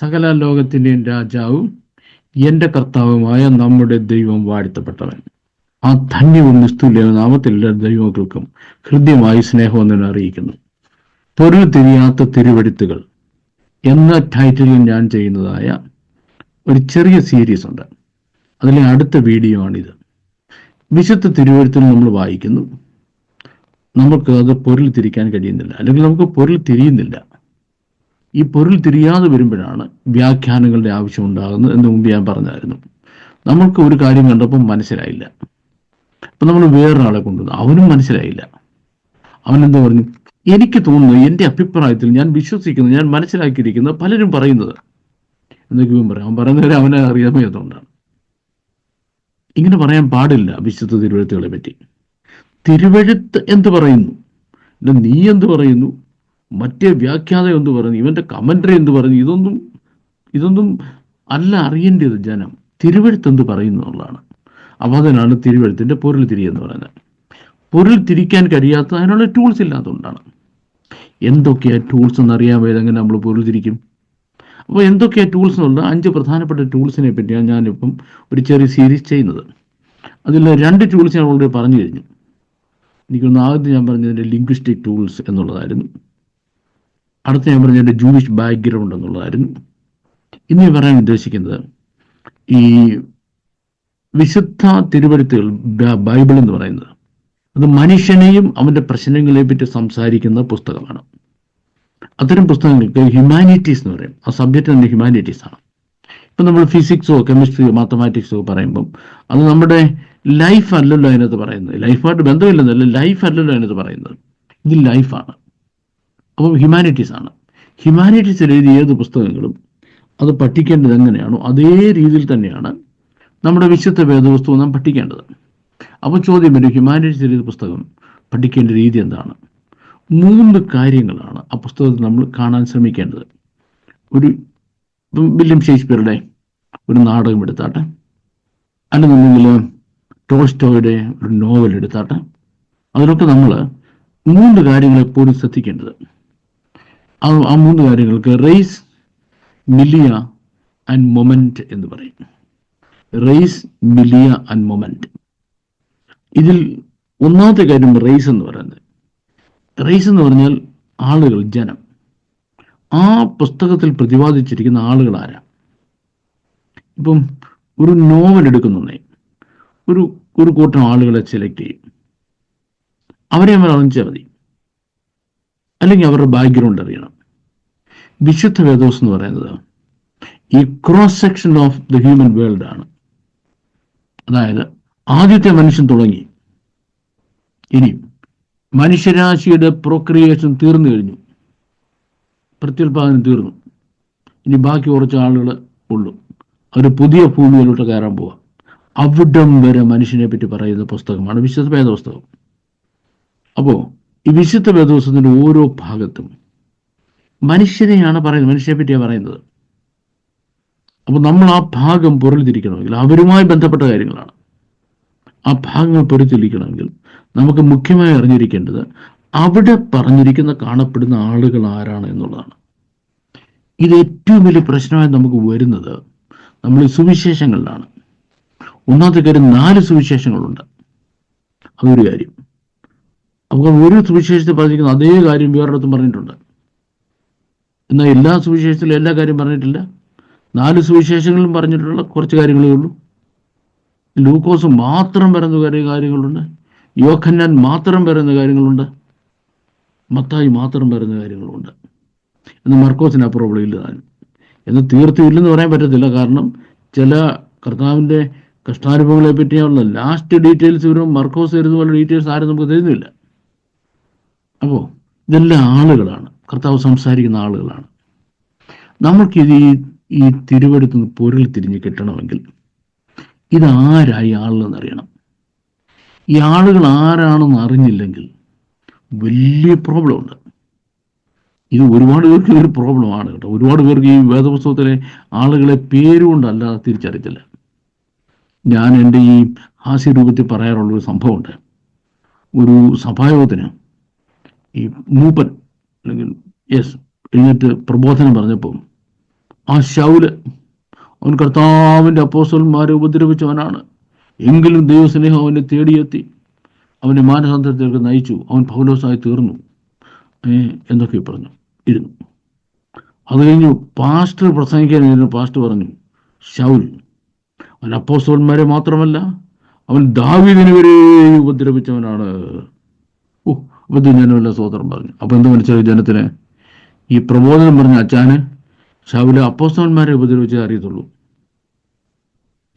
സകല ലോകത്തിന്റെയും രാജാവും എന്റെ കർത്താവുമായ നമ്മുടെ ദൈവം വാഴ്ത്തപ്പെട്ടവൻ. ആ ധന്യവും നിസ്തുല്യവും നാമത്തിലുള്ള ദൈവങ്ങൾക്കും ഹൃദ്യമായി സ്നേഹമെന്ന് അറിയിക്കുന്നു. പൊരുൾ തിരിയാത്ത തിരുവെടുത്തുകൾ എന്ന ടൈറ്റിലിൽ ഞാൻ ചെയ്യുന്നതായ ഒരു ചെറിയ സീരീസ് ഉണ്ട്. അതിലെ അടുത്ത വീഡിയോ ആണിത്. വിശുദ്ധ തിരുവഴുത്തിൽ നമ്മൾ വായിക്കുന്നു. നമുക്ക് അത് പൊരുൾ തിരിക്കാൻ കഴിയുന്നില്ല. അല്ലെങ്കിൽ നമുക്ക് പൊരുൾ തിരിയുന്നില്ല. ഈ പൊരുൾ തിരിയാതെ വരുമ്പോഴാണ് വ്യാഖ്യാനങ്ങളുടെ ആവശ്യം ഉണ്ടാകുന്നത് എന്ന് മുമ്പ് ഞാൻ പറഞ്ഞായിരുന്നു. നമ്മൾക്ക് ഒരു കാര്യം കണ്ടപ്പോൾ മനസ്സിലായില്ല. അപ്പൊ നമ്മൾ വേറൊരാളെ കൊണ്ടുവന്നു. അവനും മനസ്സിലായില്ല. അവൻ എന്താ പറഞ്ഞു എനിക്ക് തോന്നുന്നു എന്റെ അഭിപ്രായത്തിൽ ഞാൻ വിശ്വസിക്കുന്നു ഞാൻ മനസ്സിലാക്കിയിരിക്കുന്നത് പലരും പറയുന്നത്. എന്നൊക്കെ ഇവൻ പറയാം. അവൻ പറയുന്നവരെ അവനെ അറിയാമയതുകൊണ്ടാണ് ഇങ്ങനെ പറയാൻ പാടില്ല വിശുദ്ധ തിരുവഴുത്തുകളെ പറ്റി. തിരുവഴുത്ത് എന്ത് പറയുന്നു? നീ എന്ത് പറയുന്നു? മറ്റേ വ്യാഖ്യാതം എന്ന് പറയുന്നു ഇവന്റെ കമന്ററി എന്ന് പറയുന്നു ഇതൊന്നും ഇതൊന്നും അല്ല അറിയേണ്ടത് ജനം. തിരുവഴുത്ത് എന്ത് പറയുന്നു എന്നുള്ളതാണ്. അപ്പൊ അതിനാണ് തിരുവഴുത്തിന്റെ പൊരുൾ തിരി എന്ന് പറയുന്നത്. പൊരുൾ തിരിക്കാൻ കഴിയാത്ത അതിനുള്ള ടൂൾസ് ഇല്ലാത്തതുകൊണ്ടാണ്. എന്തൊക്കെയാ ടൂൾസ് എന്ന് അറിയാൻ വേണ്ടി നമ്മൾ പൊരുൾ തിരിക്കും? അപ്പോൾ എന്തൊക്കെയാ ടൂൾസ് എന്നുള്ള അഞ്ച് പ്രധാനപ്പെട്ട ടൂൾസിനെ പറ്റിയാണ് ഞാനിപ്പം ഒരു ചെറിയ സീരീസ് ചെയ്യുന്നത്. അതിൽ രണ്ട് ടൂൾസ് ഞാൻ ഓൾറെഡി പറഞ്ഞു കഴിഞ്ഞു. എനിക്കൊന്ന് ആദ്യം ഞാൻ പറഞ്ഞതിന്റെ ലിംഗ്വിസ്റ്റിക് ടൂൾസ് എന്നുള്ളതായിരുന്നു. അടുത്ത ഞാൻ പറഞ്ഞ എന്റെ ജൂയിഷ് ബാക്ക്ഗ്രൗണ്ട് എന്നുള്ളതായിരുന്നു. ഇന്ന് പറയാൻ ഉദ്ദേശിക്കുന്നത് ഈ വിശുദ്ധ തിരുവഴുത്തുകൾ ബൈബിൾ എന്ന് പറയുന്നത്. അത് മനുഷ്യനെയും അവന്റെ പ്രശ്നങ്ങളെ പറ്റി സംസാരിക്കുന്ന പുസ്തകമാണ്. അത്തരം പുസ്തകങ്ങൾക്ക് ഹ്യൂമാനിറ്റീസ് എന്ന് പറയും. ആ സബ്ജക്റ്റ് തന്നെ ഹ്യൂമാനിറ്റീസ് ആണ്. ഇപ്പൊ നമ്മൾ ഫിസിക്സോ കെമിസ്ട്രിയോ മാത്തമാറ്റിക്സോ പറയുമ്പം അത് നമ്മുടെ ലൈഫ് അല്ലല്ലോ അതിനകത്ത് പറയുന്നത്. ലൈഫായിട്ട് ബന്ധമില്ലെന്നല്ല ലൈഫ് അല്ലല്ലോ അതിനകത്ത് പറയുന്നത്. ഇത് ലൈഫാണ് അപ്പം ഹ്യൂമാനിറ്റീസ് ആണ്. ഹ്യൂമാനിറ്റീസ് എഴുതിയ ഏത് പുസ്തകങ്ങളും അത് പഠിക്കേണ്ടത് എങ്ങനെയാണോ അതേ രീതിയിൽ തന്നെയാണ് നമ്മുടെ വിശുദ്ധ വേദപുസ്തകം നാം പഠിക്കേണ്ടത്. അപ്പോൾ ചോദ്യം വരും ഹ്യൂമാനിറ്റീസ് എഴുതിയ പുസ്തകം പഠിക്കേണ്ട രീതി എന്താണ്? മൂന്ന് കാര്യങ്ങളാണ് ആ പുസ്തകത്തിൽ നമ്മൾ കാണാൻ ശ്രമിക്കേണ്ടത്. ഒരു വില്യം ഷേക്സ്പിയറുടെ ഒരു നാടകം എടുത്താട്ടെ. അല്ലെന്നുണ്ടെങ്കിൽ ടോൾസ്റ്റോയുടെ ഒരു നോവൽ എടുത്താട്ടെ. അതിലൊക്കെ നമ്മൾ മൂന്ന് കാര്യങ്ങൾ എപ്പോഴും ശ്രദ്ധിക്കേണ്ടത്. ആ മൂന്ന് കാര്യങ്ങൾക്ക് റേസ് മിലിയ ആൻഡ് മൊമെന്റ് എന്ന് പറയും റേസ് മിലിയ ആൻഡ് മൊമെന്റ് ഇതിൽ ഒന്നാമത്തെ കാര്യം റേസ് എന്ന് പറയുന്നത്. റേസ് എന്ന് പറഞ്ഞാൽ ആളുകൾ ജനം. ആ പുസ്തകത്തിൽ പ്രതിപാദിച്ചിരിക്കുന്ന ആളുകൾ ആരാ? ഇപ്പം ഒരു നോവൽ എടുക്കുന്നുണ്ടേ ഒരു ഒരു കൂട്ടം ആളുകളെ സെലക്ട് ചെയ്യും. അവരെ നമ്മൾ അറിഞ്ഞാൽ മതി. അല്ലെങ്കിൽ അവരുടെ ബാക്ക്ഗ്രൗണ്ട് അറിയണം. വിശുദ്ധ വേദോസ് എന്ന് പറയുന്നത് ഈ cross section of the human world ആണ്. അതായത് ആദ്യത്തെ മനുഷ്യൻ തുടങ്ങി. ഇനി മനുഷ്യരാശിയുടെ പ്രൊക്രിയേഷൻ തീർന്നു കഴിഞ്ഞു. പ്രത്യുൽപാദനം തീർന്നു. ഇനി ബാക്കി കുറച്ച് ആളുകൾ ഉള്ളൂ. അവർ പുതിയ ഭൂമിയിലോട്ട് കയറാൻ പോവാം. അവിടം വരെ മനുഷ്യനെ പറ്റി പറയുന്ന പുസ്തകമാണ് വിശുദ്ധ പുസ്തകം അപ്പോൾ ഈ വിശുദ്ധ വേദോസത്തിന്റെ ഓരോ ഭാഗത്തും മനുഷ്യനെയാണ് പറയുന്നത് മനുഷ്യനെ പറ്റിയാണ് പറയുന്നത്. അപ്പോൾ നമ്മൾ ആ ഭാഗം പൊരുളിതിരിക്കണമെങ്കിൽ അവരുമായി ബന്ധപ്പെട്ട കാര്യങ്ങളാണ്. ആ ഭാഗങ്ങൾ പൊരുത്തിരിക്കണമെങ്കിൽ നമുക്ക് മുഖ്യമായി അറിഞ്ഞിരിക്കേണ്ടത് അവിടെ പറഞ്ഞിരിക്കുന്ന കാണപ്പെടുന്ന ആളുകൾ ആരാണ് എന്നുള്ളതാണ്. ഇത് ഏറ്റവും വലിയ പ്രശ്നമായി നമുക്ക് വരുന്നത് നമ്മൾ സുവിശേഷങ്ങളിലാണ്. ഒന്നാമത്തെ കാര്യം നാല് സുവിശേഷങ്ങളുണ്ട്. അതൊരു കാര്യം. നമുക്ക് ഒരു സുവിശേഷത്തിൽ പറഞ്ഞിരിക്കുന്ന അതേ കാര്യം വേറൊരിടത്തും പറഞ്ഞിട്ടുണ്ട്. എന്നാൽ എല്ലാ സുവിശേഷത്തിലും എല്ലാ കാര്യം പറഞ്ഞിട്ടില്ല. നാല് സുവിശേഷങ്ങളിലും പറഞ്ഞിട്ടുള്ള കുറച്ച് കാര്യങ്ങളേ ഉള്ളൂ. ലൂക്കോസ് മാത്രം വരുന്ന കാര്യങ്ങളുണ്ട്. യോഖന്നാൻ മാത്രം വരുന്ന കാര്യങ്ങളുണ്ട്. മത്തായി മാത്രം വരുന്ന കാര്യങ്ങളുണ്ട്. എന്ന് മർക്കോസിന് പ്രോബ്ലം ഇല്ല താനും. എന്ന് തീർത്തും ഇല്ലെന്ന് പറയാൻ പറ്റത്തില്ല. കാരണം ചില കർത്താവിന്റെ കഷ്ടാനുഭവങ്ങളെ പറ്റിയുള്ള ലാസ്റ്റ് ഡീറ്റെയിൽസ് വരും മർക്കോസ് തരുന്ന പോലെ ഡീറ്റെയിൽസ് ആരും നമുക്ക് തരുന്നില്ല. അപ്പോൾ ഇതെല്ലാം ആളുകളാണ്. കർത്താവ് സംസാരിക്കുന്ന ആളുകളാണ്. നമുക്കിത് ഈ ഈ തിരുവെടുത്ത് പൊരുൾ തിരിഞ്ഞ് കിട്ടണമെങ്കിൽ ഇതാരായി ആളെന്ന് അറിയണം ഈ ആളുകൾ ആരാണെന്ന് അറിഞ്ഞില്ലെങ്കിൽ വലിയ പ്രോബ്ലം ഉണ്ട് ഇത് ഒരുപാട് പേർക്ക് ഇതൊരു പ്രോബ്ലമാണ് കേട്ടോ. ഒരുപാട് പേർക്ക് ഈ വേദപുസ്തകത്തിലെ ആളുകളെ പേരുകൊണ്ടല്ലാതെ തിരിച്ചറിയത്തില്ല. ഞാൻ എന്റെ ഈ ഹാസ്യരൂപത്തിൽ പറയാറുള്ള ഒരു സംഭവമുണ്ട്. ഒരു സഭായോഗത്തിന് ഈ മൂപ്പൻ അല്ലെങ്കിൽ യെസ് എഴുന്നേറ്റ് പ്രബോധനം പറഞ്ഞപ്പോൾ ആ ശൗൽ അവൻ കർത്താവിന്റെ അപ്പോസ്റ്റന്മാരെ ഉപദ്രവിച്ചവനാണ്. എങ്കിലും ദൈവസ്നേഹം അവനെ തേടിയെത്തി. അവനെ മാനസാന്തരത്തിലേക്ക് നയിച്ചു. അവൻ പൗലോസായി തീർന്നു. എന്നൊക്കെ പറഞ്ഞു. ഇരുന്നു. അത് കഴിഞ്ഞു പാസ്റ്റർ പ്രസംഗിക്കാനിരുന്നു പാസ്റ്റർ പറഞ്ഞു ശൗൽ അവൻ അപ്പോസ്റ്റന്മാരെ മാത്രമല്ല അവൻ ദാവീദിനെ വരെ ഉപദ്രവിച്ചവനാണ്. ഓ ഇത് ഞാനുമല്ല സോദരം പറഞ്ഞു. അപ്പൊ എന്ത് മനസ്സിലായി ജനത്തിന്? ഈ പ്രബോധനം പറഞ്ഞ അച്ചാന് ഷൗല അപ്പോസ്തവന്മാരെ ഉപദ്രവിച്ചേ അറിയത്തുള്ളൂ.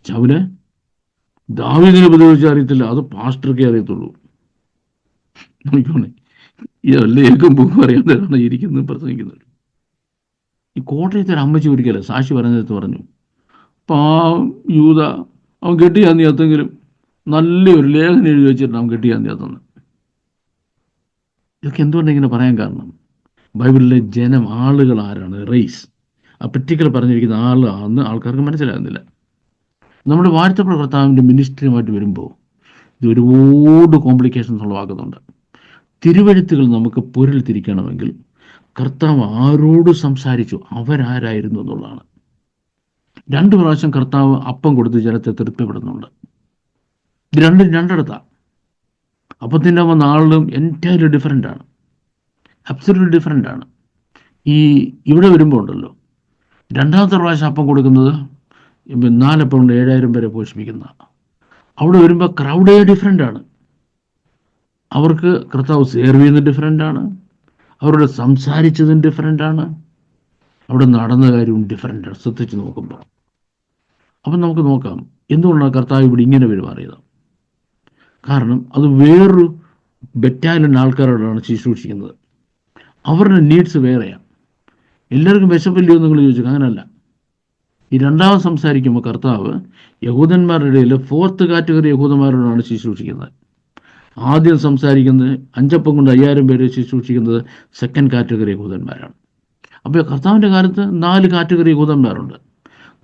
ഷൗല ദാവീദിനെ ഉപദ്രവിച്ചേ അറിയത്തില്ല. അത് പാസ്റ്റർക്കേ അറിയത്തുള്ളൂ. ഏക്കും ബുക്കും അറിയാത്തതാണ് ഇരിക്കുന്നത് പ്രസംഗിക്കുന്നത് ഈ കോട്ടയത്തെ ഒരു അമ്മച്ചി ഒരിക്കലും സാക്ഷി പറഞ്ഞെടുത്ത് പറഞ്ഞു. പാവം യൂത അവൻ കെട്ടിയാന്നി അത്തെങ്കിലും നല്ലൊരു ലേഖനം എഴുതി വെച്ചിട്ട് അവൻ കെട്ടിയാന്നി അതെന്ന് ഇതൊക്കെ എന്തുകൊണ്ട് ഇങ്ങനെ പറയാൻ കാരണം? ബൈബിളിലെ ജനം ആളുകൾ ആരാണ്? റേസ്. ആ പർട്ടിക്കുലർ പറഞ്ഞിരിക്കുന്ന ആൾ ആണെന്ന് ആൾക്കാർക്ക് മനസ്സിലാകുന്നില്ല. നമ്മുടെ വാഴ്ത്തപ്പെട്ട കർത്താവിന്റെ മിനിസ്ട്രിയുമായിട്ട് വരുമ്പോൾ ഇത് ഒരുപാട് കോംപ്ലിക്കേഷൻസ് ഉളവാക്കുന്നുണ്ട് തിരുവഴുത്തുകൾ നമുക്ക് പൊരുൾ തിരിക്കണമെങ്കിൽ കർത്താവ് ആരോട് സംസാരിച്ചു? അവരാരായിരുന്നു എന്നുള്ളതാണ്. രണ്ട് പ്രാവശ്യം കർത്താവ് അപ്പം കൊടുത്ത് ജനത്തെ തൃപ്തിപ്പെടുന്നുണ്ട് ഇത് രണ്ടും രണ്ടിടത്താണ് അപ്പത്തിന്റെ അമ്മ നാളിലും എന്റയർലി ഡിഫറെന്റ് ആണ്. അബ്സല്യൂട്ട് ഡിഫറെന്റ് ആണ്. ഈ ഇവിടെ വരുമ്പോൾ ഉണ്ടല്ലോ. രണ്ടാമത്തെ പ്രാവശ്യം അപ്പം കൊടുക്കുന്നത് നാലപ്പം ഉണ്ട് ഏഴായിരം പേരെ പോഷിപ്പിക്കുന്ന. അവിടെ വരുമ്പോൾ ക്രൗഡേ ഡിഫറെന്റ് ആണ്. അവർക്ക് കർത്താവ് സേർവ് ചെയ്യുന്നത് ഡിഫറെന്റ് ആണ്. അവരോട് സംസാരിച്ചതും ഡിഫറെന്റ് ആണ്. അവിടെ നടന്ന കാര്യവും ഡിഫറെന്റ് ആണ്. ശ്രദ്ധിച്ച് നോക്കുമ്പോൾ അപ്പം നമുക്ക് നോക്കാം. എന്തുകൊണ്ടാണ് കർത്താവ് ഇവിടെ ഇങ്ങനെ പെരുമാറിയത്? കാരണം അത് വേറൊരു ബറ്റാലിയൻ ആൾക്കാരോടാണ് ശുശ്രൂഷിക്കുന്നത് അവരുടെ നീഡ്സ് വേറെയാണ്. എല്ലാവർക്കും വിശപ്പില്ലയോ നിങ്ങൾ ചോദിച്ചു? അങ്ങനല്ല. ഈ രണ്ടാമത് സംസാരിക്കുമ്പോൾ കർത്താവ് യഹൂദന്മാരുടെ ഇടയിൽ ഫോർത്ത് കാറ്റഗറി യഹൂദന്മാരോടാണ് ശുശ്രൂഷിക്കുന്നത് ആദ്യം സംസാരിക്കുന്നത് അഞ്ചപ്പം കൊണ്ട് അയ്യായിരം പേരെ ശുശ്രൂഷിക്കുന്നത് സെക്കൻഡ് കാറ്റഗറി യഹൂദന്മാരാണ്. അപ്പോൾ കർത്താവിന്റെ കാലത്ത് നാല് കാറ്റഗറി യഹൂദന്മാരുണ്ട്.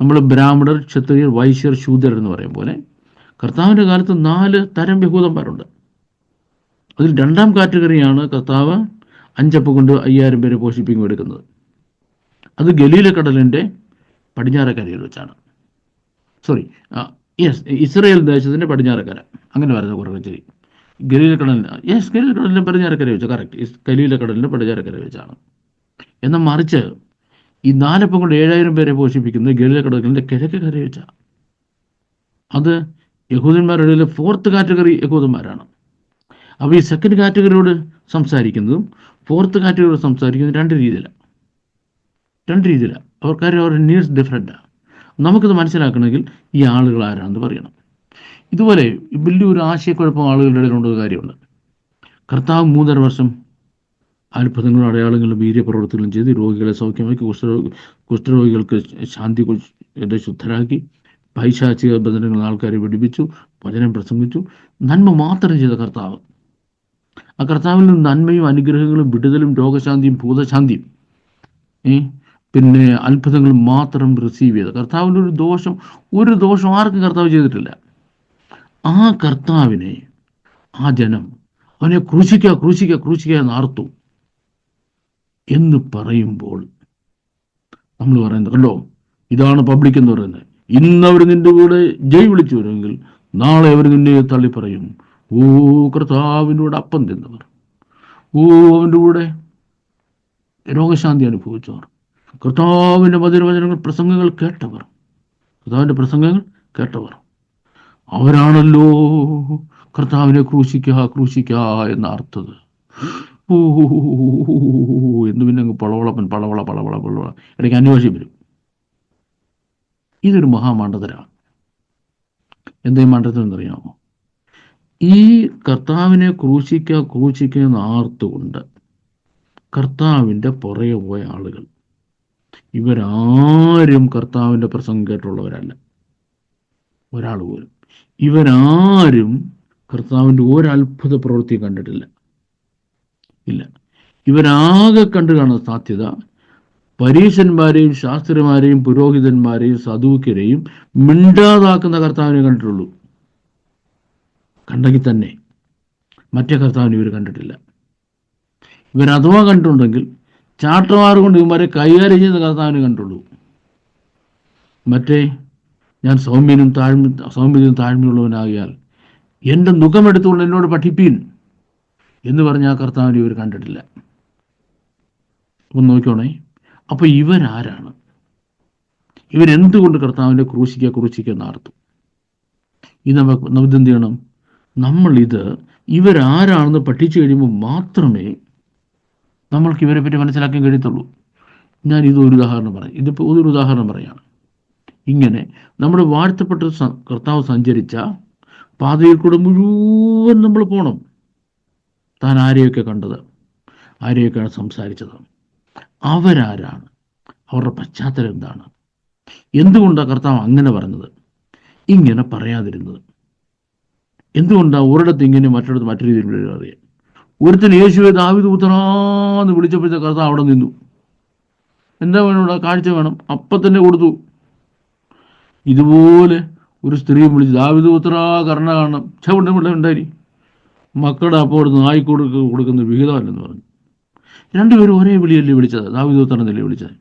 നമ്മൾ ബ്രാഹ്മണർ ക്ഷത്രിയർ വൈശ്യർ ശൂദ്രർ എന്ന് പറയും പോലെ കർത്താവിന്റെ കാലത്ത് നാല് തരം യഹൂദന്മാരുണ്ട് അതിൽ രണ്ടാം കാറ്റഗറിയാണ് കർത്താവ് അഞ്ചപ്പ് കൊണ്ട് അയ്യായിരം പേരെ പോഷിപ്പിക്കും എടുക്കുന്നത്. അത് ഗലീല കടലിന്റെ പടിഞ്ഞാറക്കരയിൽ വെച്ചാണ്. സോറി യെസ് ഇസ്രയേൽ ദേശത്തിന്റെ പടിഞ്ഞാറക്കര. അങ്ങനെ വരുന്ന കുറേ ശരി ഗലീല കടലിന് യെസ് ഗലീല കടലിന്റെ പടിഞ്ഞാറക്കര വെച്ച് കറക്റ്റ് ഗലീല കടലിന്റെ പടിഞ്ഞാറക്കര വെച്ചാണ്. എന്നാൽ മറിച്ച് ഈ നാലപ്പം കൊണ്ട് ഏഴായിരം പേരെ പോഷിപ്പിക്കുന്നത് ഗലീല കടലിന്റെ കിഴക്ക് കര വെച്ചാണ്. അത് യഹൂദന്മാരുടെ ഫോർത്ത് കാറ്റഗറി യഹൂദന്മാരാണ്. അപ്പോൾ ഈ സെക്കൻഡ് കാറ്റഗറിയോട് സംസാരിക്കുന്നതും ഫോർത്ത് കാറ്റഗറിയോട് സംസാരിക്കുന്നതും രണ്ട് രീതിയിലാണ്. രണ്ട് രീതിയിലാണ് അവർക്കാരും അവരുടെ നീഡ്സ് ഡിഫറെന്റാണ് നമുക്കിത് മനസ്സിലാക്കണമെങ്കിൽ ഈ ആളുകൾ ആരാണെന്ന് പറയണം. ഇതുപോലെ വലിയൊരു ആശയക്കുഴപ്പം ആളുകളുടെ ഇടയിൽ ഒരു കാര്യമുണ്ട്. കർത്താവ് മൂന്നര വർഷം അത്ഭുതങ്ങളും അടയാളങ്ങളും വീര്യപ്രവർത്തനങ്ങളും ചെയ്ത് രോഗികളെ സൗഖ്യമാക്കി കുഷ്ഠരോഗി കുഷ്ഠരോഗികൾക്ക് ശാന്തി ശുദ്ധരാക്കി പൈശാചിക ബന്ധനങ്ങൾ ആൾക്കാരെ വെടിപ്പിച്ചു വചനം പ്രസംഗിച്ചു നന്മ മാത്രം ചെയ്ത കർത്താവ്. ആ കർത്താവിൽ നിന്ന് നന്മയും അനുഗ്രഹങ്ങളും വിടുതലും രോഗശാന്തിയും ഭൂതശാന്തിയും ഏ? പിന്നെ അത്ഭുതങ്ങൾ മാത്രം റിസീവ് ചെയ്ത. കർത്താവിന്റെ ഒരു ദോഷം ഒരു ദോഷം ആർക്കും കർത്താവ് ചെയ്തിട്ടില്ല. ആ കർത്താവിനെ ആ ജനം അവനെ ക്രൂശിക്കുക ക്രൂശിക്കുക ക്രൂശിക്കുക നാർത്തു എന്ന് പറയുമ്പോൾ നമ്മൾ പറയുന്നത് കണ്ടോ? ഇതാണ് പബ്ലിക് എന്ന് പറയുന്നത്. ഇന്ന് അവർ നിന്റെ കൂടെ ജയ് വിളിച്ചു വരുമെങ്കിൽ നാളെ അവർ നിന്നെ തള്ളി പറയും. ഓ കർത്താവിനോട് അപ്പം തിന്നവർ. ഓ അവന്റെ കൂടെ രോഗശാന്തി അനുഭവിച്ചവർ. കർത്താവിന്റെ മധുരവചനങ്ങൾ പ്രസംഗങ്ങൾ കേട്ടവർ. കർത്താവിന്റെ പ്രസംഗങ്ങൾ കേട്ടവർ. അവരാണല്ലോ കർത്താവിനെ ക്രൂശിക്ക ക്രൂശിക്ക എന്ന അർത്ഥത് ഓ എന്ന് പിന്നെ പളവളപ്പൻ പളവള പളവള പളവള. ഇടയ്ക്ക് അന്വേഷിക്കും വരും. ഇതൊരു മഹാമണ്ഡതരാണ്. എന്തേ മണ്ഡലത്തിൽ എന്നറിയാമോ ഈ കർത്താവിനെ ക്രൂശിക്കുക ക്രൂശിക്കുക എന്ന് ആർത്തുകൊണ്ട് കർത്താവിന്റെ പുറകെ പോയ ആളുകൾ. ഇവരാരും കർത്താവിന്റെ പ്രസംഗം കേട്ടുള്ളവരല്ല ഒരാൾ പോലും. ഇവരാരും കർത്താവിന്റെ ഒരത്ഭുത പ്രവൃത്തി കണ്ടിട്ടില്ല. ഇല്ല. ഇവരാകെ കണ്ടു കാണുന്ന സാധ്യത പരീശന്മാരെയും ശാസ്ത്രിമാരെയും പുരോഹിതന്മാരെയും സദൂക്യരെയും മിണ്ടാതാക്കുന്ന കർത്താവിനെ കണ്ടിട്ടുള്ളൂ. കണ്ടെങ്കിൽ തന്നെ മറ്റേ കർത്താവിനെ ഇവർ കണ്ടിട്ടില്ല. ഇവർ അഥവാ കണ്ടിട്ടുണ്ടെങ്കിൽ ചാട്ടമാർ കൊണ്ട് ഇവന്മാരെ കൈകാര്യം ചെയ്യുന്ന കർത്താവിനെ കണ്ടുള്ളൂ മറ്റേ ഞാൻ സൗമ്യനും താഴ്മ സൗമ്യനും താഴ്മയുള്ളവനാകിയാൽ എന്റെ മുഖമെടുത്തുകൊണ്ട് എന്നോട് പഠിപ്പീൻ എന്ന് പറഞ്ഞ ആ കർത്താവിനെ ഇവർ കണ്ടിട്ടില്ല. ഒന്ന് നോക്കിക്കോണേ. അപ്പൊ ഇവരാരാണ്? ഇവരെന്തുകൊണ്ട് കർത്താവിന്റെ ക്രൂശിക്കുക ക്രൂശിക്കുക നടത്തും ഇത് നമുക്ക് നമുക്ക് എന്ത് ചെയ്യണം? നമ്മൾ ഇത് ഇവരാരാണെന്ന് പഠിച്ചു കഴിയുമ്പോൾ മാത്രമേ നമ്മൾക്ക് ഇവരെ പറ്റി മനസ്സിലാക്കാൻ കഴിയത്തുള്ളൂ. ഞാൻ ഇത് ഒരു ഉദാഹരണം പറയാം. ഇതിപ്പോൾ ഒരു ഉദാഹരണം പറയാണ് ഇങ്ങനെ നമ്മുടെ വാഴ്ത്തപ്പെട്ട കർത്താവ് സഞ്ചരിച്ച പാതയിൽ കൂടെ മുഴുവൻ നമ്മൾ പോകണം താൻ ആരെയൊക്കെ കണ്ടത്? ആരെയൊക്കെയാണ് സംസാരിച്ചത്? അവരാരാണ്? അവരുടെ പശ്ചാത്തലം എന്താണ്? എന്തുകൊണ്ടാണ് കർത്താവ് അങ്ങനെ പറഞ്ഞത്? ഇങ്ങനെ പറയാതിരുന്നത്. എന്തുകൊണ്ടാണ് ഒരിടത്ത് ഇങ്ങനെ മറ്റൊരിടത്ത് മറ്റൊരു രീതിയിൽ അറിയാം ഒരുത്തൻ യേശുവെ ദാവിദ് ഉത്തരാന്ന് വിളിച്ചപ്പോഴത്തെ കർത്താവ് അവിടെ നിന്നു. എന്താ വേണം ഇവിടെ കാഴ്ച വേണം? അപ്പം തന്നെ കൊടുത്തു. ഇതുപോലെ ഒരു സ്ത്രീ വിളിച്ച് ദാവിദ് പുത്ര കർണ കാണണം. ചവിണ്ട ഉണ്ടായി മക്കളുടെ അപ്പോൾ അവിടുന്ന് നായി കൊടുക്ക കൊടുക്കുന്ന വിഹിതമല്ലെന്ന് പറഞ്ഞു. രണ്ടുപേരും ഒരേ വിളിയല്ലേ വിളിച്ചത്? ദാവിദ് പുത്രനല്ലേ വിളിച്ചത്?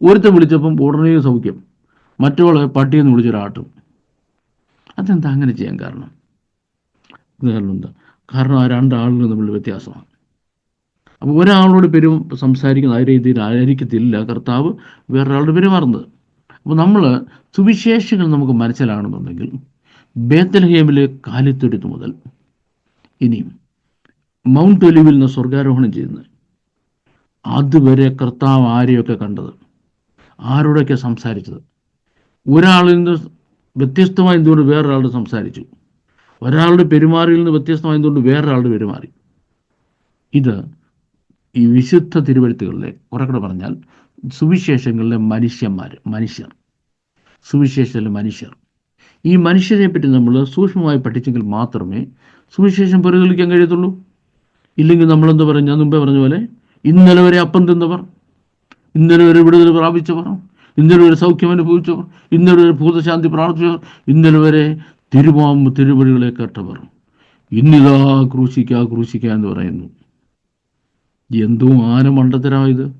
ഒരുത്തൻ വിളിച്ചപ്പം ഉടനെ സൗഖ്യം. മറ്റവളെ പട്ടിയെന്ന് വിളിച്ചൊരാട്ടും അതെന്താ അങ്ങനെ ചെയ്യാൻ കാരണം? കാരണം എന്താ? കാരണം ആ രണ്ടാളുകൾ തമ്മിൽ വ്യത്യാസമാണ്. അപ്പോൾ ഒരാളോട് പെരും സംസാരിക്കുന്ന ആ രീതിയിൽ ആയിരിക്കത്തില്ല കർത്താവ് വേറൊരാളോട് പെരുമാറുന്നത് അപ്പോൾ നമ്മൾ സുവിശേഷങ്ങൾ നമുക്ക് മനസ്സിലാകണമെന്നുണ്ടെങ്കിൽ ബേത്തലഹേമിലെ കാലിത്തൊരുത്ത് മുതൽ ഇനിയും മൗണ്ട് ഒലിവിൽ നിന്ന് സ്വർഗാരോഹണം ചെയ്യുന്നത് അതുവരെ കർത്താവ് ആരെയൊക്കെ കണ്ടത്? ആരോടൊക്കെ സംസാരിച്ചത്? ഒരാളിൽ നിന്ന് വ്യത്യസ്തമായി എന്തുകൊണ്ട് വേറൊരാളോട് സംസാരിച്ചു? ഒരാളുടെ പെരുമാറിയിൽ നിന്ന് വ്യത്യസ്തമായി എന്തുകൊണ്ട് വേറൊരാളുടെ പെരുമാറി? ഇത് ഈ വിശുദ്ധ തിരുവഴുത്തുകളിലെ കുറെ പറഞ്ഞാൽ സുവിശേഷങ്ങളിലെ മനുഷ്യന്മാർ മനുഷ്യർ. സുവിശേഷത്തിലെ മനുഷ്യർ. ഈ മനുഷ്യരെ പറ്റി നമ്മൾ സൂക്ഷ്മമായി പഠിച്ചെങ്കിൽ മാത്രമേ സുവിശേഷം പരിഗണിക്കാൻ കഴിയത്തുള്ളൂ. ഇല്ലെങ്കിൽ നമ്മളെന്ത് പറഞ്ഞു? ഞാൻ മുമ്പേ പറഞ്ഞ പോലെ ഇന്നലെ വരെ അപ്പം തിന്നവർ ഇന്നലെ വരെ വിടുതൽ പ്രാപിച്ചവർ ഇന്നലെ വരെ സൗഖ്യം അനുഭവിച്ചവർ ഇന്നലെ വരെ ഭൂതശാന്തി പ്രാർത്ഥിച്ചവർ ഇന്നലെ വരെ തിരുമാമ്പ് തിരുവഴികളെ കേട്ടവർ. ഇന്നിതാ ക്രൂശിക്ക ക്രൂശിക്ക എന്ന് പറയുന്നു. എന്തോ ആന മണ്ടത്തരമായത്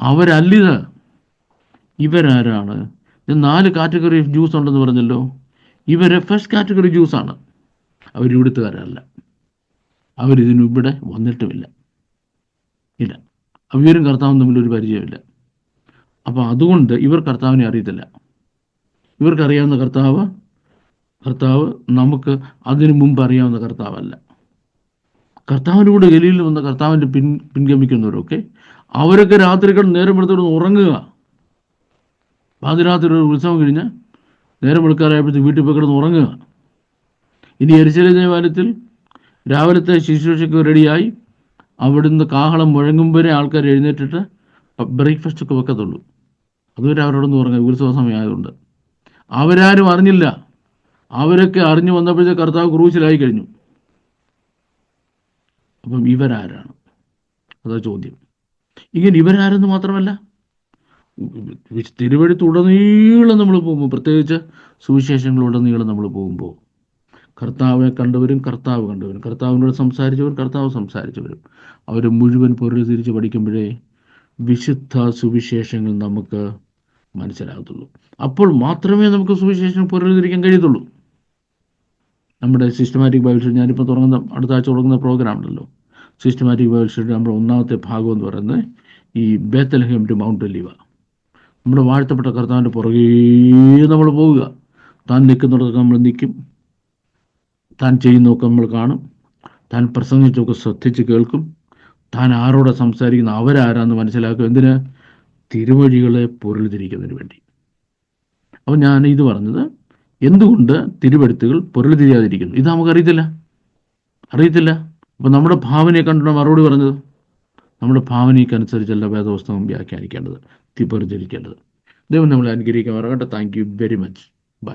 അവരല്ലിത്. ഇവരാരാണ്? നാല് കാറ്റഗറി ജ്യൂസ് ഉണ്ടെന്ന് പറഞ്ഞല്ലോ. ഇവരെ ഫസ്റ്റ് കാറ്റഗറി ജ്യൂസാണ് അവരിവിടുത്തുകാരല്ല. അവരിതിനിവിടെ വന്നിട്ടുമില്ല. ഇല്ല. അവരും കർത്താവും തമ്മിൽ ഒരു പരിചയമില്ല. അപ്പോൾ അതുകൊണ്ട് ഇവർ കർത്താവിനെ അറിയത്തില്ല. ഇവർക്കറിയാവുന്ന കർത്താവ് കർത്താവ് നമുക്ക് അതിനു മുമ്പ് അറിയാവുന്ന കർത്താവല്ല. കർത്താവിന്റെ കൂടെ ഗലിയിൽ വന്ന കർത്താവിന്റെ പിൻ പിൻഗമിക്കുന്നവരൊക്കെ അവരൊക്കെ രാത്രികൾ നേരം എടുത്തോട് ഉറങ്ങുക. പാതിരാത്രി ഒരു ഉത്സവം കഴിഞ്ഞ് നേരം വെളുക്കാറായപ്പോഴത്തേക്ക് വീട്ടിൽ പോയി കിടന്ന് ഉറങ്ങുക. ഇനി എരിശില ദേവാലയത്തിൽ രാവിലത്തെ ശുശ്രൂഷയ്ക്ക് റെഡിയായി അവിടുന്ന് കാഹളം മുഴങ്ങും വരെ ആൾക്കാർ എഴുന്നേറ്റിട്ട് ബ്രേക്ക്ഫാസ്റ്റ് ഒക്കെ വെക്കത്തുള്ളൂ. അതുവരെ അവരോടൊന്ന് പറഞ്ഞു ഉത്സവ സമയമായതുകൊണ്ട് അവരാരും അറിഞ്ഞില്ല. അവരൊക്കെ അറിഞ്ഞു വന്നപ്പോഴത്തെ കർത്താവ് ക്രൂശിലായി കഴിഞ്ഞു. അപ്പം ഇവരാരാണ്? അതാ ചോദ്യം. ഇങ്ങനെ ഇവരാരെന്ന് മാത്രമല്ല തിരുവഴുത്തുടനീളം നമ്മൾ പോകുമ്പോൾ പ്രത്യേകിച്ച് സുവിശേഷങ്ങളുടനീളം നമ്മൾ പോകുമ്പോൾ കർത്താവെ കണ്ടവരും കർത്താവ് കണ്ടവരും. കർത്താവിനോട് സംസാരിച്ചവരും കർത്താവ് സംസാരിച്ചവരും. അവർ മുഴുവൻ പൊരുൾ തിരിച്ച് പഠിക്കുമ്പോഴേ വിശുദ്ധ സുവിശേഷങ്ങൾ നമുക്ക് മനസ്സിലാകത്തുള്ളൂ. അപ്പോൾ മാത്രമേ നമുക്ക് സുവിശേഷം പൊരുൾ തിരിക്കാൻ കഴിയത്തുള്ളൂ. നമ്മുടെ സിസ്റ്റമാറ്റിക് ബൈബിൾ സ്റ്റഡി ഞാനിപ്പോൾ തുടങ്ങുന്ന അടുത്ത ആഴ്ച തുടങ്ങുന്ന പ്രോഗ്രാം ഉണ്ടല്ലോ. സിസ്റ്റമാറ്റിക് ബൈബിൾ സ്റ്റഡി നമ്മുടെ ഒന്നാമത്തെ ഭാഗം എന്ന് പറയുന്നത് ഈ ബേത്തലഹം ടു മൗണ്ട് ലിവ നമ്മുടെ വാഴ്ത്തപ്പെട്ട കർത്താവിന്റെ പുറകേ നമ്മൾ പോവുക. താൻ നിൽക്കുന്നിടത്തൊക്കെ നമ്മൾ നിൽക്കും. താൻ ചെയ്യുന്നതൊക്കെ നമ്മൾ കാണും. താൻ പ്രസംഗിച്ചൊക്കെ ശ്രദ്ധിച്ച് കേൾക്കും. താൻ ആരോടെ സംസാരിക്കുന്ന അവരാരാന്ന് മനസ്സിലാക്കും. എന്തിന്? തിരുവഴികളെ പൊരുൾ തിരിക്കുന്നതിന് വേണ്ടി. അപ്പോൾ ഞാൻ ഇത് പറഞ്ഞത് എന്തുകൊണ്ട് തിരുവെടുത്തുകൾ പൊരുൾ തിരിയാതിരിക്കുന്നു ഇത് നമുക്കറിയത്തില്ല. അറിയത്തില്ല. അപ്പം നമ്മുടെ ഭാവനയെ കണ്ടിട്ട് മറുപടി പറഞ്ഞത്. നമ്മുടെ ഭാവനയ്ക്കനുസരിച്ചല്ല വേദപുസ്തകം വ്യാഖ്യാനിക്കേണ്ടത് തിരിച്ചരിക്കേണ്ടത് ദൈവം നമ്മളെ അനുഗ്രഹിക്കാൻ പറയട്ടെ thank you very much bye